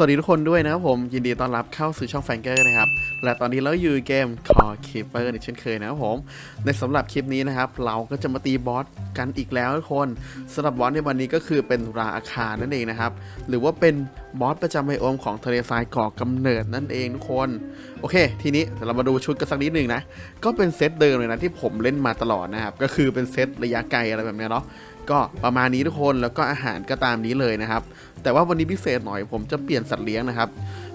สวัสดีทุกคนด้วยนะครับผม ยินดีต้อนรับเข้าสู่ช่องแฟงเกอร์นะครับ และตอนนี้เราอยู่เกม Core Keeper ในเช่นเคยนะครับผม ในสำหรับคลิปนี้นะครับ เราก็จะมาตีบอสกันอีกแล้วทุกคนสำหรับบอสในวันนี้ก็คือเป็นราอาคานั่นเองนะครับ หรือว่าเป็นบอสประจำไบโอมของทะเลทรายก่อกำเนิดนั่นเองทุกคน โอเค ทีนี้เดี๋ยวเรามาดูชุดกันสักนิดหนึ่งนะก็เป็นเซตเดิมเลยนะที่ผมเล่นมาตลอดนะครับก็คือเป็นเซตระยะไกลอะไรแบบนี้เนาะ ก็ประมาณนี้ทุกคนแล้วก็อาหารก็ตามนี้เลยนะครับ แต่ว่าวันนี้พิเศษหน่อยผมจะเปลี่ยนสัตว์เลี้ยงนะครับ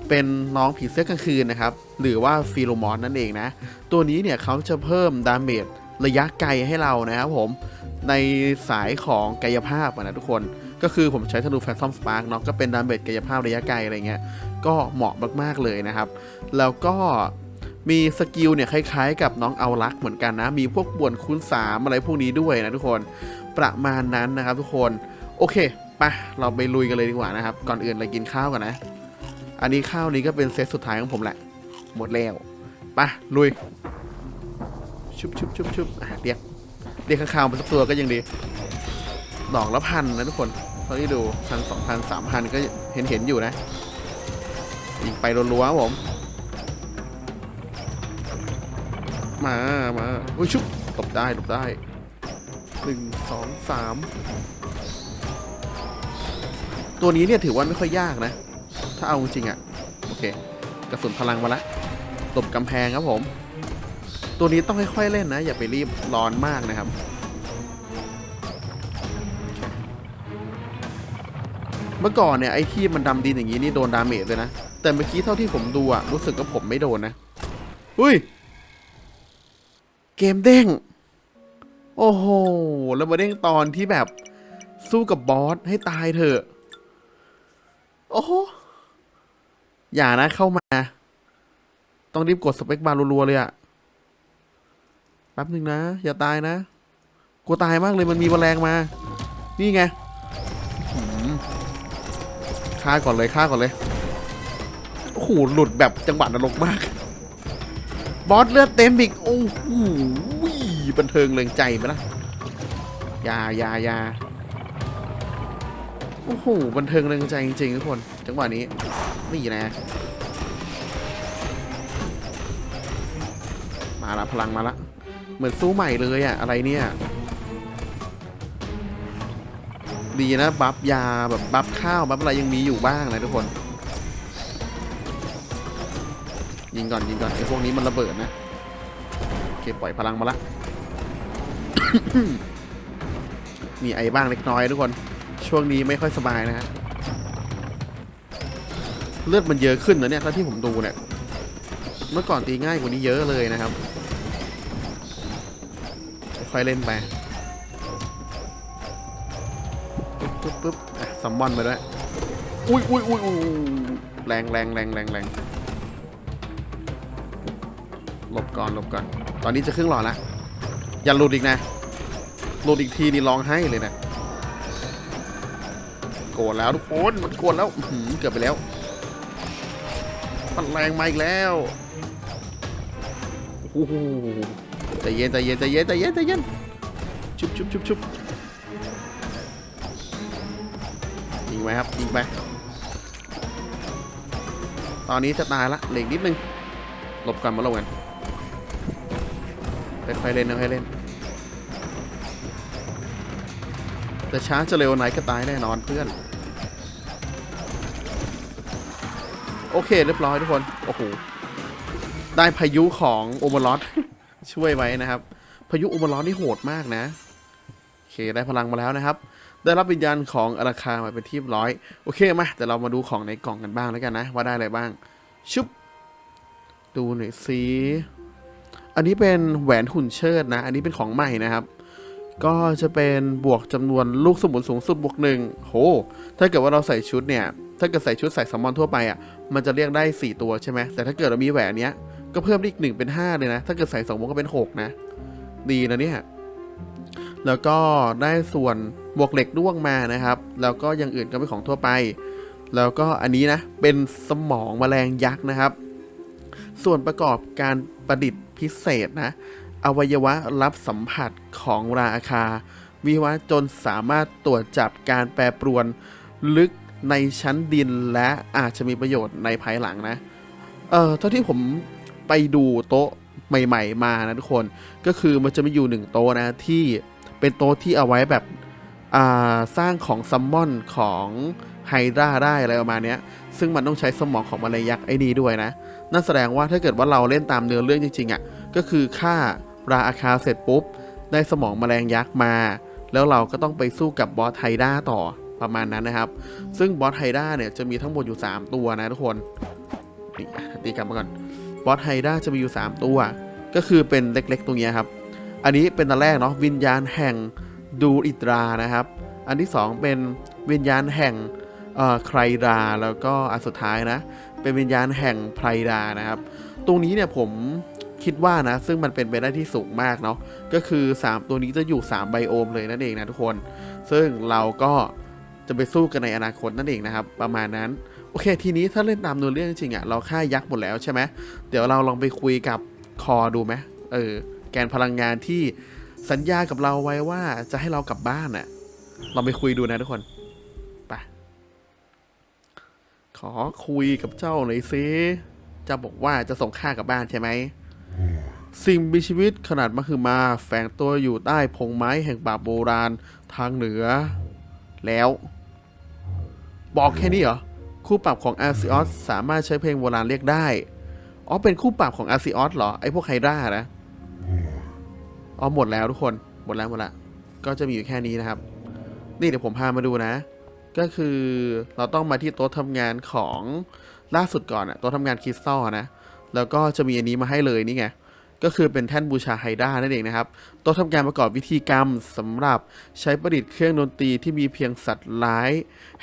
เป็นน้องผีเสื้อกลางคืนนะครับ หรือว่าฟิโลมอนนั่นเองนะ ตัวนี้เนี่ยเขาจะเพิ่มดาเมจระยะไกลให้เรานะครับผมในสายของกายภาพนะทุกคนก็คือผมใช้ธนูแฟนซอมสปาร์กเนาะก็เป็นดาเมจกายภาพระยะไกลอะไรเงี้ยก็เหมาะมากๆเลยนะครับ แล้วก็มีสกิลเนี่ยคล้ายๆ กับน้องเอาลักเหมือนกันนะ มีพวกบ่วนคูณ3อะไรพวกนี้ด้วยนะทุกคน ประมาณนั้นนะครับทุกคน โอเคไปเราไปลุยกันเลยดีกว่านะครับ ก่อนอื่นเรากินข้าวก่อนนะ อันนี้ข้าวนี้ก็เป็นเซตสุดท้ายของผมแหละ หมดแล้วไปลุย ชุบชุบชุบชุบอะเรียกเรียกข้างๆมาสักตัวก็ยังดี ดอกละพันนะทุกคนเท่าที่ดูพันสองพันสามพันก็เห็นเห็นอยู่นะยิงไปรัวๆผม มา มา อุ้ยชุบตบได้ตบได้ หนึ่งสองสามตัวนี้เนี่ยถือว่าไม่ค่อยยากนะ ถ้าเอาจริงอะ่ะ โอเค กระสุนพลังมาละตบกำแพงครับผม ตัวนี้ต้องค่อยๆเล่นนะ อย่าไปรีบร้อนมากนะครับเมื่อก่อนเนี่ยไอ้ที่มันดำดินอย่างนี้นี่โดนดาเมจเลยนะ แต่เมื่อกี้เท่าที่ผมดูอะรู้สึกว่าผมไม่โดนนะ อุ้ย เกมเด้ง โอ้โห แล้วมาเด้งตอนที่แบบสู้กับบอสให้ตายเถอะ โอ้โห อย่านะเข้ามา ต้องรีบกดสเปคบาร์รัวๆเลยอะแป๊บหนึ่งนะ อย่าตายนะกลัวตายมากเลยมันมีแมลงมา นี่ไงฆ่าก่อนเลยฆ่าก่อนเลย โอ้โห หลุดแบบจังหวะนรกมาก บอสเลือดเต็มอีก โอ้โห บันเทิงเริงใจไหมล่ะยายายาโอ้โหบันเทิงเริงใจจริงๆทุกคน จังหวะนี้นี่นะ มาละพลังมาละเหมือนสู้ใหม่เลยอะอะไรเนี่ย ดีนะ บัฟยาแบบบัฟข้าวบัฟอะไรยังมีอยู่บ้างนะทุกคน ยิงก่อนยิงก่อนไอ้พวกนี้มันระเบิดนะโอเคปล่อยพลังมาละ มีไอบ้างเล็กน้อยทุกคน ช่วงนี้ไม่ค่อยสบายนะฮะ เลือดมันเยอะขึ้นนะเนี่ยถ้าที่ผมดูเนี่ย เมื่อก่อนตีง่ายกว่านี้เยอะเลยนะครับ ค่อยเล่นไป ปึ๊บปึ๊บปึ๊บอะซัมมอนไปด้วย อุ้ยอุ้ยอุ้ยอุ้ยแรงแรงแรงแรงแรงหลบก่อนหลบก่อน ตอนนี้จะครึ่งหลอดละ อย่าหลุดอีกนะหลุดอีกทีนี่ร้องไห้เลยนะโกรธแล้วทุกคนมันโกรธแล้วเกือบไปแล้วมันแรงมาอีกแล้วโอ้โหใจเย็นใจเย็นใจเย็นใจเย็นใจเย็นชุบชุบชุบชุบยิงไปครับยิงไปตอนนี้จะตายละเหล็กนิดนึงหลบกันมาลงกัน ค่อยๆเล่นค่อยๆเล่นแต่ช้าจะเร็วไหนก็ตายแน่นอนเพื่อน โอเคเรียบร้อยทุกคน โอ้โห ได้พายุของโอมารอสช่วยไว้นะครับ พายุโอมารอสนี่โหดมากนะโอเคได้พลังมาแล้วนะครับ ได้รับวิญญาณของอาราคามาเป็นที่ร้อย โอเคมาแต่เรามาดูของในกล่องกันบ้างแล้วกันนะ ว่าได้อะไรบ้าง ชุบ ดูหน่อยสิ อันนี้เป็นแหวนหุ่นเชิดนะ อันนี้เป็นของใหม่นะครับ ก็จะเป็นบวกจำนวนลูกสมุนสูงสุดบวกหนึ่งโห ถ้าเกิดว่าเราใส่ชุดเนี่ย ถ้าเกิดใส่ชุดใส่แซลมอนทั่วไปอะ มันจะเรียกได้ 4 ตัวใช่ไหม แต่ถ้าเกิดเรามีแหวนเนี้ย ก็เพิ่มอีกหนึ่งเป็น 5 เลยนะ ถ้าเกิดใส่2วงก็เป็น 6 นะ ดีนะเนี่ย แล้วก็ได้ส่วนบวกเหล็กด้วงมานะครับ แล้วก็อย่างอื่นก็เป็นของทั่วไป แล้วก็อันนี้นะ เป็นสมองแมลงยักษ์นะครับ ส่วนประกอบการประดิษฐ์พิเศษนะ อวัยวะรับสัมผัสของราคา วิวัฒน์จนสามารถตรวจจับการแปรปรวนลึกในชั้นดินและอาจจะมีประโยชน์ในภายหลังนะ เออเท่าที่ผมไปดูโต๊ะใหม่ ๆ มานะทุกคน ก็คือมันจะมีอยู่หนึ่งโต๊ะนะที่เป็นโต๊ะที่เอาไว้แบบสร้างของซัมมอนของไฮดราได้อะไรประมาณนี้ซึ่งมันต้องใช้สมองของแมลงยักษ์ไอ้นี่ด้วยนะ นั่นแสดงว่าถ้าเกิดว่าเราเล่นตามเนื้อเรื่องจริงๆอะ่ะก็คือฆ่าราอาคาเสร็จปุ๊บ ได้สมองแมลงยักษ์มา แล้วเราก็ต้องไปสู้กับบอสไฮด้าต่อประมาณนั้นนะครับ ซึ่งบอสไฮด้าเนี่ยจะมีทั้งหมดอยู่ 3 ตัวนะทุกคนนี่ตีกลับมาก่อนบอสไฮด้าจะมีอยู่ 3 ตัว ก็คือเป็นเล็กๆ ตรงนี้ครับ อันนี้เป็นตอนแรกเนาะวิญญาณแห่งดูอิตรานะครับ อันที่ 2 เป็นวิญญาณแห่ง ใครดาแล้วก็อันสุดท้ายนะ เป็นวิญญาณแห่งไพรดานะครับ ตรงนี้เนี่ยผมคิดว่านะ ซึ่งมันเป็นไปได้ที่สูงมากเนาะก็คือ 3 ตัวนี้จะอยู่ 3 ไบโอมเลยนั่นเองนะทุกคน ซึ่งเราก็จะไปสู้กันในอนาคตนั่นเองนะครับ ประมาณนั้น โอเค ทีนี้ถ้าเล่นตามเนื้อเรื่องจริงอะ่ะเราฆ่ายักษ์หมดแล้วใช่ไหมเดี๋ยวเราลองไปคุยกับคอดูไหมเออแกนพลังงานที่สัญญากับเราไว้ว่าจะให้เรากลับบ้านอะ่ะเราไปคุยดูนะทุกคน อคุยกับเจ้าหน่อยสิเจะบอกว่าจะส่งข้ากลับบ้านใช่ไหม สิ่งมีชีวิตขนาดมหึมาแฝงตัวอยู่ใต้พงไม้แห่งป่าโบราณทางเหนือ แล้ว บอกแค่นี้เหรอ คู่ปรับของอาร์ซิออสสามารถใช้เพลงโบราณเรียกได้ อ๋อ เป็นคู่ปรับของอาร์ซิออสเหรอ ไอพวกไฮด้านะ อ๋อ หมดแล้วทุกคน หมดแล้วหมดละ ก็จะมีอยู่แค่นี้นะครับ นี่เดี๋ยวผมพามาดูนะ ก็คือเราต้องมาที่โต๊ะทำงานของล่าสุดก่อนอะโต๊ะทำงานคริสตัลนะ แล้วก็จะมีอันนี้มาให้เลยนี่ไง ก็คือเป็นแท่นบูชาไฮด้านั่นเองนะครับ โต๊ะทำการประกอบวิธีกรรมสำหรับใช้ประดิษฐ์เครื่องดนตรีที่มีเพียงสัตว์ร้าย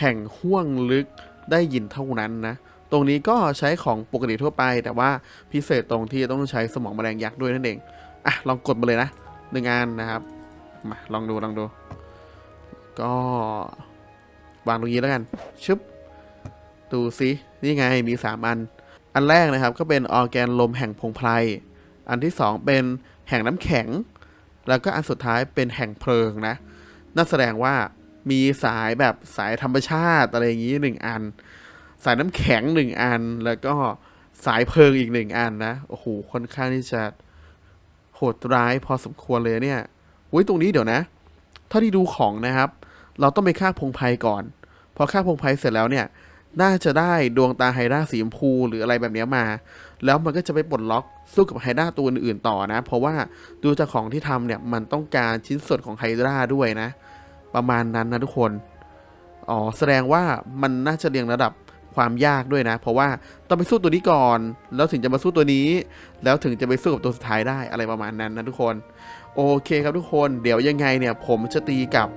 แห่งห้วงลึกได้ยินเท่านั้นนะ ตรงนี้ก็ใช้ของปกติทั่วไป แต่ว่าพิเศษตรงที่ต้องใช้สมองแมลงยักษ์ด้วยนั่นเอง อะลองกดมาเลยนะหนึ่งอันนะครับ มาลองดูลองดู ก็ วางตรงนี้แล้วกันชึบดูสินี่ไงมี 3 อัน อันแรกนะครับก็เป็นออร์แกนลมแห่งพงไพรอันที่ 2 เป็นแห่งน้ำแข็ง แล้วก็อันสุดท้ายเป็นแห่งเพลิงนะนั่นแสดงว่ามีสายแบบสายธรรมชาติอะไรอย่างนี้หนึ่งอัน สายน้ำแข็งหนึ่งอัน แล้วก็สายเพลิงอีกหนึ่งอันนะโอ้โหค่อนข้างที่จะโหดร้ายพอสมควรเลยเนี่ยอุ้ยตรงนี้เดี๋ยวนะเท่าที่ดูของนะครับ เราต้องไปฆ่าพงไพรก่อน พอฆ่าพงไพรเสร็จแล้วเนี่ย น่าจะได้ดวงตาไฮด้าสีชมพูหรืออะไรแบบนี้มา แล้วมันก็จะไปปลดล็อกสู้กับไฮด้าตัวอื่นๆต่อนะ เพราะว่าดูจากของที่ทำเนี่ยมันต้องการชิ้นส่วนของไฮด้าด้วยนะ ประมาณนั้นนะทุกคน อ๋อแสดงว่ามันน่าจะเรียงระดับความยากด้วยนะ เพราะว่าต้องไปสู้ตัวนี้ก่อน แล้วถึงจะมาสู้ตัวนี้ แล้วถึงจะไปสู้กับตัวสุดท้ายได้อะไรประมาณนั้นนะทุกคน โอเคครับทุกคน เดี๋ยวยังไงเนี่ยผมจะตีกับ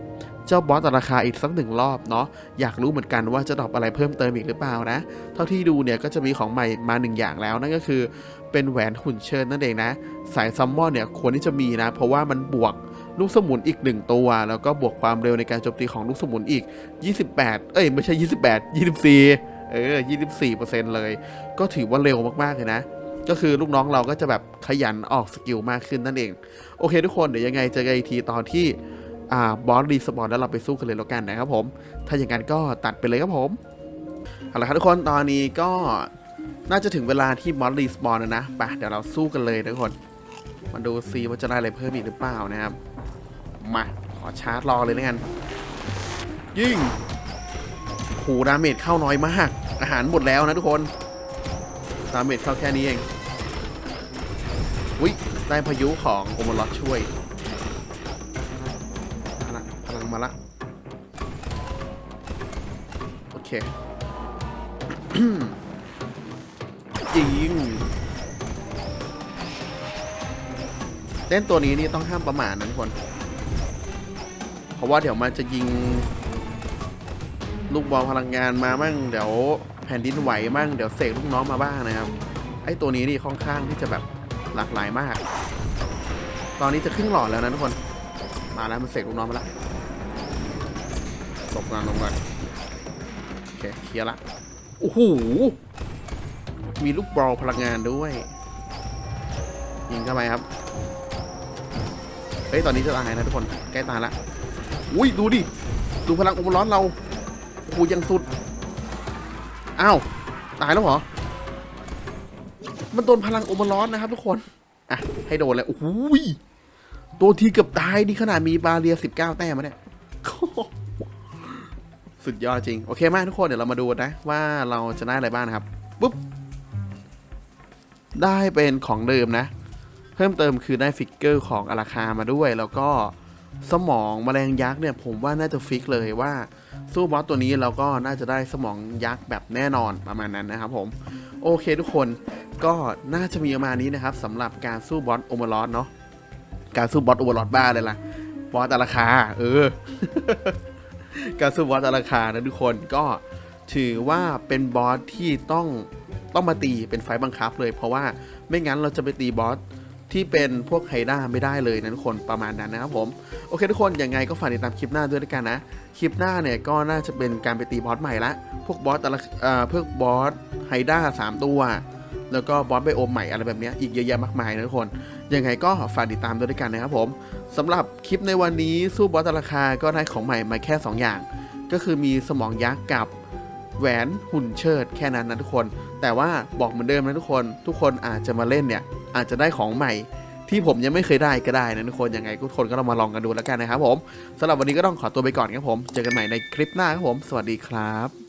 เจ้าบอสตราคาอีกสักหนึ่งรอบเนาะอยากรู้เหมือนกันว่าจะดรอปอะไรเพิ่มเติมอีกหรือเปล่านะ เท่าที่ดูเนี่ยก็จะมีของใหม่มาหนึ่งอย่างแล้วนั่นก็คือ เป็นแหวนหุ่นเชิญนั่นเองนะ สายซัมมอนเนี่ยควรที่จะมีนะ เพราะว่ามันบวกลูกสมุนอีกหนึ่งตัว แล้วก็บวกความเร็วในการโจมตีของลูกสมุนอีก 28 เอ้ยไม่ใช่ 28 24 เออ 24 เลย ก็ถือว่าเร็วมากๆเลยนะ ก็คือลูกน้องเราก็จะแบบขยันออกสกิลมากขึ้นนั่นเอง โอเคทุกคนเดี๋ยวยังไงเจอกันอีกทีตอนที่ บอสรีสปอนแล้วเราไปสู้กันเลยแล้วกันนะครับผม ถ้าอย่างนั้นก็ตัดไปเลยครับผม เอาละครับทุกคน ตอนนี้ก็น่าจะถึงเวลาที่บอสรีสปอนแล้วนะไปเดี๋ยวเราสู้กันเลยทุกคน มาดูซีว่าจะได้อะไรเพิ่มอีกหรือเปล่านะครับ มา ขอชาร์จรอเลยนะกัน ยิงโหดาเมจเข้าน้อยมาก อาหารหมดแล้วนะทุกคน ดาเมจเข้าแค่นี้เอง อุ้ยได้พายุของโอมลอดช่วย ยิงเล่นตัวนี้นี่ต้องห้ามประมาทนะทุกคน เพราะว่าเดี๋ยวมันจะยิง ลูกบอลพลังงานมามั่งเดี๋ยวแผ่นดินไหวมั่งเดี๋ยวเสกลูกน้องมาบ้างนะครับ ไอ้ตัวนี้นี่ค่อนข้างที่จะแบบหลากหลายมาก ตอนนี้จะครึ่งหลอดแล้วนะทุกคน มาแล้วมันเสกลูกน้องมาแล้วหลบก่อนลบก่อน เคเคลียร์ละโอ้โหมีลูกบอลพลังงานด้วย ยิงเข้าไปครับ เฮ้ย ตอนนี้จะตายนะทุกคน ใกล้ตายละ อุ้ย ดูดิ ดูพลังอมร้อนเรา โอ้โหยังสุด อ้าว ตายแล้วเหรอ มันโดนพลังอมร้อนนะครับทุกคน อะ ให้โดนเลยโอ้โหยตัวทีเกือบตายดีขนาดมีบาเรียสิบเก้าแต้มมาเนี่ย สุดยอดจริง โอเคมากทุกคนเดี๋ยวเรามาดูนะ ว่าเราจะได้อะไรบ้างนะครับปุ๊บได้เป็นของเดิมนะ เพิ่มเติมคือได้ฟิกเกอร์ของอาราคามาด้วย แล้วก็สมองแมลงยักษ์เนี่ย ผมว่าน่าจะฟิกเลยว่าสู้บอสตัวนี้เราก็น่าจะได้สมองยักษ์แบบแน่นอนประมาณนั้นนะครับผมโอเคทุกคนก็น่าจะมีประมาณนี้นะครับสำหรับการสู้บอสโอเวอร์ลอดเนาะการสู้บอสโอเวอร์ลอดบ้าเลยล่ะบอสอาราคา เออ การสู้บอสอาราคานะทุกคนก็ถือว่าเป็นบอสที่ต้องต้องมาตีเป็นไฟบังคับเลย เพราะว่าไม่งั้นเราจะไปตีบอสที่เป็นพวกไฮด้าไม่ได้เลยนะทุกคนประมาณนั้นนะครับผม โอเคทุกคนยังไงก็ฝากติดตามคลิปหน้าด้วยด้วยกันนะ คลิปหน้าเนี่ยก็น่าจะเป็นการไปตีบอสใหม่ละ พวกบอสแต่ละเอ่อพวกบอสไฮด้าสามตัว แล้วก็บอสไบโอมใหม่อะไรแบบนี้อีกเยอะแยะมากมายนะทุกคน ยังไงก็ฝากติดตามด้วยด้วยกันนะครับผม สำหรับคลิปในวันนี้สู้บอสตราคาก็ได้ของใหม่มาแค่ 2 อย่าง ก็คือมีสมองยักษ์กับแหวนหุ่นเชิดแค่นั้นนะทุกคน แต่ว่าบอกเหมือนเดิมนะทุกคน ทุกคนอาจจะมาเล่นเนี่ยอาจจะได้ของใหม่ ที่ผมยังไม่เคยได้ก็ได้นะทุกคนยังไงทุกคนก็ลองมาลองกันดูแล้วกันนะครับผมสำหรับวันนี้ก็ต้องขอตัวไปก่อนครับผม เจอกันใหม่ในคลิปหน้าครับผม สวัสดีครับ